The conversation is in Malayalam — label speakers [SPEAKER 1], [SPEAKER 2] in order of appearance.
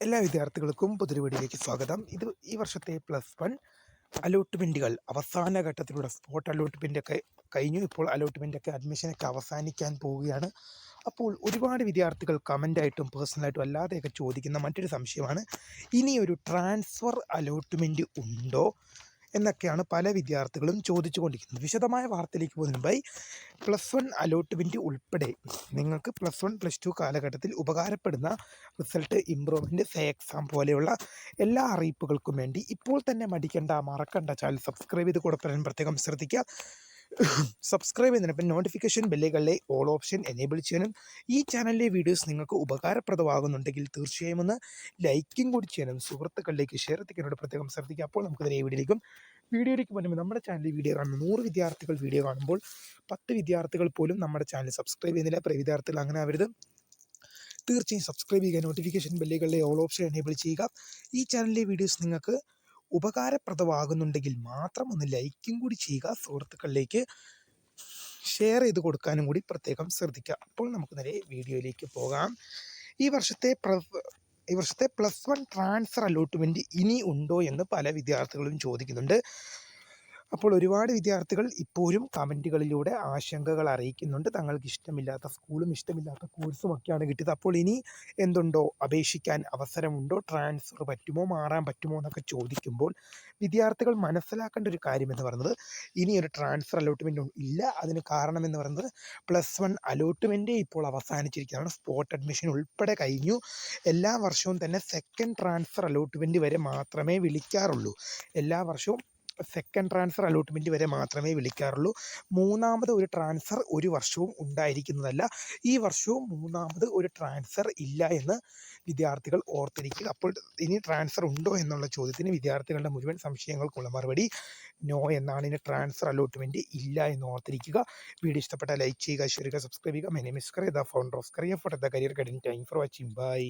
[SPEAKER 1] എല്ലാ വിദ്യാർത്ഥികൾക്കും പുതിയൊരു സ്വാഗതം. ഇത് ഈ വർഷത്തെ പ്ലസ് വൺ അലോട്ട്മെന്റുകൾ അവസാന ഘട്ടത്തിലൂടെ സ്പോട്ട് അലോട്ട്മെന്റൊക്കെ കഴിഞ്ഞു. ഇപ്പോൾ അലോട്ട്മെന്റൊക്കെ അഡ്മിഷനൊക്കെ അവസാനിക്കാൻ പോവുകയാണ്. അപ്പോൾ ഒരുപാട് വിദ്യാർത്ഥികൾ കമന്റായിട്ടും പേഴ്സണലായിട്ടും അല്ലാതെയൊക്കെ ചോദിക്കുന്ന മറ്റൊരു സംശയമാണ്. ഇനി ഒരു ട്രാൻസ്ഫർ അലോട്ട്മെന്റ് ഉണ്ടോ? എന്നൊക്കെയാണ് പല വിദ്യാർത്ഥികളും ചോദിച്ചു കൊണ്ടിരിക്കുന്നത് വിശദമായ വാർത്തയിലേക്ക് പോകുന്നതിന് മുമ്പായി പ്ലസ് വൺ അലോട്ട്മെന്റ് ഉൾപ്പെടെ നിങ്ങൾക്ക് പ്ലസ് വൺ പ്ലസ് ടു കാലഘട്ടത്തിൽ ഉപകാരപ്പെടുന്ന റിസൾട്ട് ഇമ്പ്രൂവ്മെന്റ് സേ എക്സാം പോലെയുള്ള എല്ലാ അറിയിപ്പുകൾക്കും വേണ്ടി ഇപ്പോൾ തന്നെ മടിക്കേണ്ട മറക്കണ്ട ചാനൽ സബ്സ്ക്രൈബ് ചെയ്ത് കൂടെ പ്രത്യേകം ശ്രദ്ധിക്കുക. സബ്സ്ക്രൈബ് ചെയ്യുന്നതിനൊപ്പം നോട്ടിഫിക്കേഷൻ ബെല്ലുകളിലെ ഓൾ ഓപ്ഷൻ എനേബിൾ ചെയ്യാനും ഈ ചാനലിലെ വീഡിയോസ് നിങ്ങൾക്ക് ഉപകാരപ്രദമാകുന്നുണ്ടെങ്കിൽ തീർച്ചയായും ഒന്ന് ലൈക്കും കൂടി ചെയ്യാനും സുഹൃത്തുക്കളിലേക്ക് ഷെയർ എത്തിക്കാനോട് പ്രത്യേകം ശ്രദ്ധിക്കുക. അപ്പോൾ നമുക്ക് ഈ വീഡിയോയിലേക്കും വീഡിയോയിലേക്ക് പോകുമ്പോൾ നമ്മുടെ ചാനലിൽ വീഡിയോ കാണുന്ന നൂറ് വിദ്യാർത്ഥികൾ വീഡിയോ കാണുമ്പോൾ പത്ത് വിദ്യാർത്ഥികൾ പോലും നമ്മുടെ ചാനൽ സബ്സ്ക്രൈബ് ചെയ്യുന്നില്ല. പ്രിയ വിദ്യാർത്ഥികൾ അങ്ങനെ ആവരുത്. തീർച്ചയായും സബ്സ്ക്രൈബ് ചെയ്യുക നോട്ടിഫിക്കേഷൻ ബെല്ലുകളിലെ ഓൾ ഓപ്ഷൻ എനേബിൾ ചെയ്യുക. ഈ ചാനലിലെ വീഡിയോസ് നിങ്ങൾക്ക് ഉപകാരപ്രദമാകുന്നുണ്ടെങ്കിൽ മാത്രം ഒന്ന് ലൈക്കും കൂടി ചെയ്യുക സുഹൃത്തുക്കളിലേക്ക് ഷെയർ ചെയ്ത് കൊടുക്കാനും കൂടി പ്രത്യേകം ശ്രദ്ധിക്കുക. അപ്പോൾ നമുക്ക് നേരെ വീഡിയോയിലേക്ക് പോകാം. ഈ വർഷത്തെ ഈ വർഷത്തെ പ്ലസ് വൺ ട്രാൻസ്ഫർ അലോട്ട്മെന്റ് ഇനി ഉണ്ടോ എന്ന് പല വിദ്യാർത്ഥികളും ചോദിക്കുന്നുണ്ട്. അപ്പോൾ ഒരുപാട് വിദ്യാർത്ഥികൾ ഇപ്പോഴും കമന്റുകളിലൂടെ ആശങ്കകൾ അറിയിക്കുന്നുണ്ട്. തങ്ങൾക്ക് ഇഷ്ടമില്ലാത്ത സ്കൂളും ഇഷ്ടമില്ലാത്ത കോഴ്സും ഒക്കെയാണ് കിട്ടിയത്. അപ്പോൾ ഇനി എന്തുണ്ടോ? അപേക്ഷിക്കാൻ അവസരമുണ്ടോ? ട്രാൻസ്ഫർ പറ്റുമോ? മാറാൻ പറ്റുമോ? എന്നൊക്കെ ചോദിക്കുമ്പോൾ വിദ്യാർത്ഥികൾ മനസ്സിലാക്കേണ്ട ഒരു കാര്യം എന്ന് പറയുന്നത് ഇനി ഒരു ട്രാൻസ്ഫർ അലോട്ട്മെന്റ് ഇല്ല. അതിന് കാരണം എന്ന് പറയുന്നത് പ്ലസ് വൺ അലോട്ട്മെന്റേ ഇപ്പോൾ അവസാനിച്ചിരിക്കുകയാണ്. സ്പോട്ട് അഡ്മിഷൻ ഉൾപ്പെടെ കഴിഞ്ഞു. എല്ലാ വർഷവും തന്നെ സെക്കൻഡ് ട്രാൻസ്ഫർ അലോട്ട്മെന്റ് വരെ മാത്രമേ വിളിക്കാറുള്ളൂ. എല്ലാ വർഷവും സെക്കൻഡ് ട്രാൻസ്ഫർ അലോട്ട്മെന്റ് വരെ മാത്രമേ വിളിക്കാറുള്ളൂ. മൂന്നാമത് ഒരു ട്രാൻസ്ഫർ ഒരു വർഷവും ഉണ്ടായിരിക്കുന്നതല്ല. ഈ വർഷവും മൂന്നാമത് ഒരു ട്രാൻസ്ഫർ ഇല്ല എന്ന് വിദ്യാർത്ഥികൾ ഓർത്തിരിക്കുക. അപ്പോൾ ഇനി ട്രാൻസ്ഫർ ഉണ്ടോ എന്നുള്ള ചോദ്യത്തിന് വിദ്യാർത്ഥികളുടെ മുഴുവൻ സംശയങ്ങൾക്കുള്ള മറുപടി നോ എന്നാണ്. ഇനി ട്രാൻസ്ഫർ അലോട്ട്മെന്റ് ഇല്ല എന്ന് ഓർത്തിരിക്കുക. വീഡിയോ ഇഷ്ടപ്പെട്ടാൽ ലൈക്ക് ചെയ്യുക ഷെയർ ചെയ്യുക സബ്സ്ക്രൈബ് ചെയ്യുക. My name Kariya the founder of Kariya for the career guiding time for watching bye